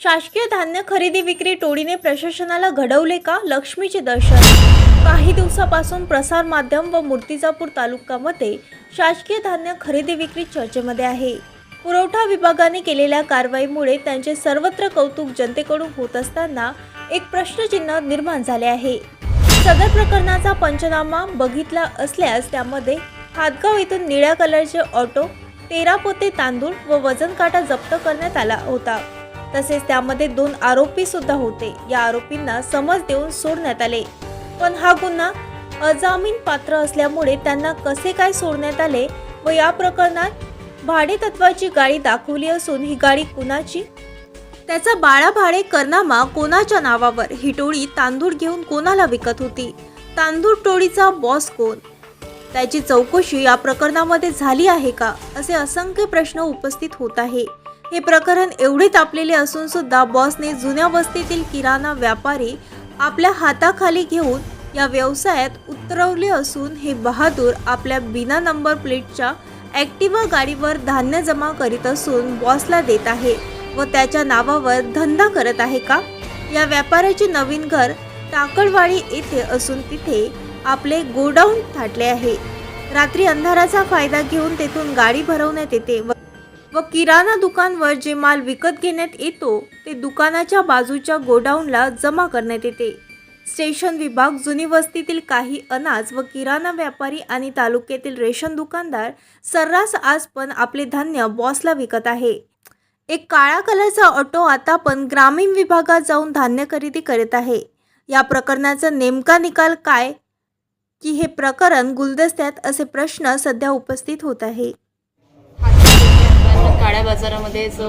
शासकीय धान्य खरेदी विक्री टोळीने प्रशासनाला घडवले का? लक्ष्मीचे दर्शन. काही दिवसापासून प्रसार माध्यम व मूर्तिजापूर तालुक्यामध्ये शासकीय धान्य खरेदी विक्री चर्चेमध्ये आहे. पुरवठा विभागाने केलेल्या कारवाईमुळे त्यांचे सर्वत्र कौतुक जनतेकडून होत असताना एक प्रश्नचिन्ह निर्माण झाले आहे. सदर प्रकरणाचा पंचनामा बघितला असल्यास त्यामध्ये हातगाव येथून निळ्या कलरचे ऑटो तेरा पोते तांदूळ व वजन काटा जप्त करण्यात आला होता. तसेच त्यामध्ये दोन आरोपी सुद्धा होते. या आरोपींना समज देऊन सोडण्यात आले. पण हा गुन्हा अजामीन पात्र असल्यामुळे त्यांना कसे काय सोडण्यात आले व या प्रकरणात भाडे तत्वाची गाडी दाखवली असून ही गाडी कुणाची? त्याचा बाळा भाडे करनामा कोणाच्या नावावर? ही टोळी तांदूळ घेऊन कोणाला विकत होती? तांदूळ टोळीचा बॉस कोण? त्याची चौकशी या प्रकरणामध्ये झाली आहे का? असे असंख्य प्रश्न उपस्थित होत आहे. हे प्रकरण एवढे तापलेले असून सुद्धा बॉसने जुन्या वस्तीतील किराणा व्यापारी आपल्या हाताखाली घेऊन या व्यवसायात उतरवले असून हे बहादूर आपल्या बिना नंबर प्लेटच्या ॲक्टिवा गाडीवर धान्य जमा करीत असून बॉसला देत आहे व त्याच्या नावावर धंदा करत आहे का? या व्यापाऱ्याचे नवीन घर टाकळवाडी येथे असून तिथे आपले गोडाऊन थाटले आहे. रात्री अंधाराचा फायदा घेऊन तेथून गाडी भरवण्यात येते व व किराणा दुकानवर जे माल विकत घेण्यात येतो ते दुकानाच्या बाजूच्या गोडाऊनला जमा करण्यात येते. स्टेशन विभाग जुनी वस्तीतील काही अनाज व किराणा व्यापारी आणि तालुक्यातील रेशन दुकानदार सर्रास आज पण आपले धान्य बॉसला विकत आहे. एक काळा कलरचा ऑटो आता पण ग्रामीण विभागात जाऊन धान्य खरेदी करत आहे. या प्रकरणाचा नेमका निकाल काय? की हे प्रकरण गुलदस्त्यात असे प्रश्न सध्या उपस्थित होत आहे. काळ्या बाजारामध्ये जो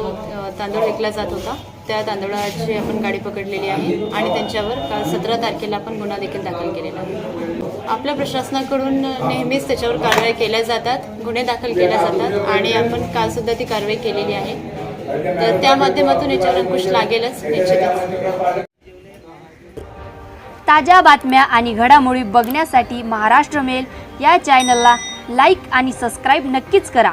तांदूळ विकला जात होता त्या तांदळाची आपण गाडी पकडलेली आहे आणि त्यांच्यावर काल सतरा तारखेला आपण गुन्हा देखील दाखल केलेला आहे. आपल्या प्रशासनाकडून नेहमीच त्याच्यावर कारवाई केल्या जातात गुन्हे दाखल केल्या जातात आणि आपण कालसुद्धा ती कारवाई केलेली आहे. तर त्या माध्यमातून याच्यावर अंकुश लागेलच निश्चितच. ताज्या बातम्या आणि घडामोडी बघण्यासाठी महाराष्ट्र मेल या चॅनलला लाईक आणि सबस्क्राईब नक्कीच करा.